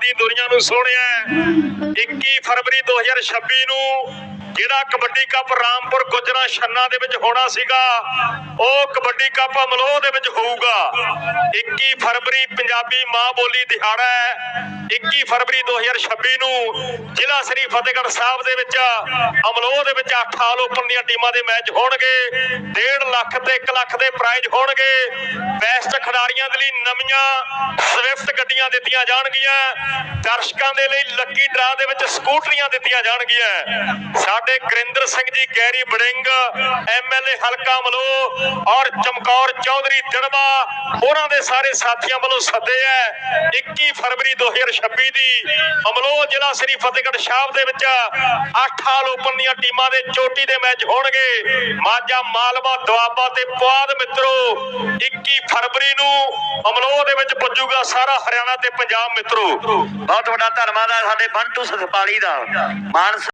ਦੀ ਦੁਨੀਆ ਨੂੰ ਸੋਹਣਿਆ ਹੈ। 21 ਫਰਵਰੀ 2026 ਨੂੰ ਜਿਹੜਾ ਕਬੱਡੀ ਕੱਪ ਰਾਮਪੁਰ ਗੁਜਰਾ ਛੰਨਾ ਦੇ ਵਿੱਚ ਹੋਣਾ ਸੀਗਾ, ਉਹ ਕਬੱਡੀ ਕੱਪ ਅਮਲੋਹ ਦੇ ਵਿੱਚ ਹੋਊਗਾ। 21 ਫਰਵਰੀ ਪੰਜਾਬੀ ਮਾਂ ਬੋਲੀ ਦਿਹਾੜਾ ਹੈ। 21 ਫਰਵਰੀ 2026 ਨੂੰ ਜ਼ਿਲ੍ਹਾ ਸ੍ਰੀ ਫਤਿਹਗੜ੍ਹ ਸਾਹਿਬ ਦੇ ਵਿੱਚ ਅਮਲੋਹ ਦੇ ਵਿੱਚ 8 ਆਲ ਓਪਨ ਦੀਆਂ ਟੀਮਾਂ ਦੇ ਮੈਚ ਹੋਣਗੇ। 1.5 ਲੱਖ ਤੇ 1 ਲੱਖ ਦੇ ਪ੍ਰਾਈਜ਼ ਹੋਣਗੇ। ਬੈਸਟ ਖਿਡਾਰੀਆਂ ਦੇ ਲਈ ਨਵੀਆਂ ਸਵਿਫਟ ਗੱਡੀਆਂ ਦਿੱਤੀਆਂ ਜਾਣਗੀਆਂ। ਦਰਸ਼ਕਾਂ ਦੇ ਲਈ ਲੱਕੀ ਡਰਾ ਦੇ ਵਿੱਚ ਸਕੂਟਰੀਆਂ ਦਿੱਤੀਆਂ ਜਾਣਗੀਆਂ। ਸਾਡੇ ਗੁਰਿੰਦਰ ਸਿੰਘ ਜੀ, ਗੈਰੀ ਬੜਿੰਗ ਐਮਐਲਏ ਹਲਕਾ ਮਲੋ ਔਰ ਚਮਕੌਰ ਚੌਧਰੀ ਦਿੜਵਾ ਉਹਨਾਂ ਦੇ ਸਾਰੇ ਸਾਥੀਆਂ ਵੱਲੋਂ ਸੱਦੇ ਹੈ 21 ਫਰਵਰੀ 2026 ਦੀ ਅਮਲੋਹ ਜ਼ਿਲ੍ਹਾ ਸ੍ਰੀ ਫਤਿਹਗੜ੍ਹ ਸਾਹਿਬ ਦੇ ਵਿੱਚ 8 ਹਾਲ ਓਪਨ ਦੀਆਂ ਟੀਮਾਂ ਦੇ ਚੋਟੀ ਦੇ ਮੈਚ ਹੋਣਗੇ। ਮਾਝਾ ਮਾਲਵਾ ਦੁਆਬਾ ਤੇ ਪੁਆਧ ਮਿੱਤਰੋ 21 ਫਰਵਰੀ ਨੂੰ ਅਮਲੋਹ ਦੇ ਵਿੱਚ ਪੁੱਜੂਗਾ ਸਾਰਾ ਹਰਿਆਣਾ ਤੇ ਪੰਜਾਬ ਮਿੱਤਰੋ। ਬਹੁਤ ਵੱਡਾ ਧੰਨਵਾਦ ਹੈ ਸਾਡੇ ਬੰਟੂ ਸਤਪਾਲੀ ਦਾ। ਮਾਨ